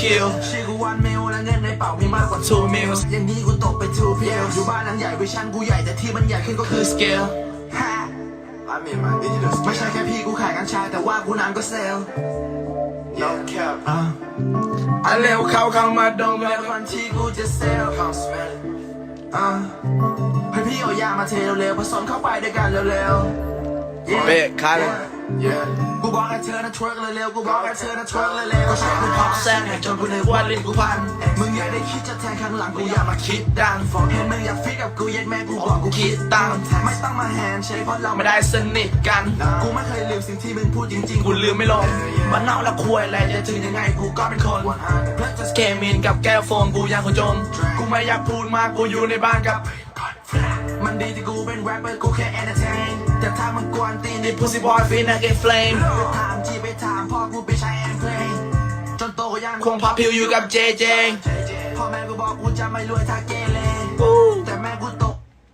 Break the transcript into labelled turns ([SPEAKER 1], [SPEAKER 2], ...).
[SPEAKER 1] คิว
[SPEAKER 2] ชื่อกูวันมิลและเงินในเป๋ามีมากกว่า
[SPEAKER 1] two mils
[SPEAKER 2] อย่างนี้กูตกไป two pills อยู่บ้านหลังใหญ่เวอร์ชันกูใหญ่แต่ที่มันใหญ่ขึ้นก็
[SPEAKER 1] คื
[SPEAKER 2] คืออ
[SPEAKER 1] สเกล
[SPEAKER 2] ฮะ I mean my digital ไม่ใช่แค่พี่กูขายกัญชาแต่ว่ากูนานก็เซลล์ No cap อะ
[SPEAKER 1] อันเร็วเข้าเข้ามาดม
[SPEAKER 2] แม้วันที่กูจะเซลล์ Come smell it อะให้พี่เอายามาเทเร็วๆผสมเข้าไปด้วยกันเร็วๆ Yeah
[SPEAKER 1] เบรกคัน
[SPEAKER 2] Yeah กูบอกให้เธอนะทวิร์กเร็วๆกูบอกให้เธอนะทวิร์กเร็วๆก็ใช่กูพอกแซงให้จนกูนึกว่าลิ้นกูพันมึงอย่าได้คิดจะแทงข้างหลังกูอย่ามาคิดดังเห็นมึงอยากฟิกกับกูย็ดแม่กูบอกกูคิดตังไม่ต้องมาแฮนด์เชคเพราะเรา
[SPEAKER 1] ไม่
[SPEAKER 2] ได้
[SPEAKER 1] สนิทกัน
[SPEAKER 2] กูไม่เคยลืมสิ่งที่มึงพูดจริงๆ
[SPEAKER 1] กูลืมไม่ลง
[SPEAKER 2] มันเน่าและคุยอะไรจะถึงยังไงกูก็เป็นคนเพื่อจะ
[SPEAKER 1] เคมินกับแก้วโฟมกูยังคนจนกูไม่อยากพูดมากกูอยู่ในบ้านกับ
[SPEAKER 2] มันดีที่กูเป็นแรปเปอร์กูแค่ entertain แต่ถ้ามันกวนตีน
[SPEAKER 1] นี่ pussy boy ฟีนักเก็ตเฟลม
[SPEAKER 2] ไปถามจีไปถามพ่อกูไปใช้แอนเพลงจนโตก็ยัง
[SPEAKER 1] คงพับผิวอยู่กับเจเจ
[SPEAKER 2] พ่อแม่กูบอกกูจะไม่รวยถ้าเกเร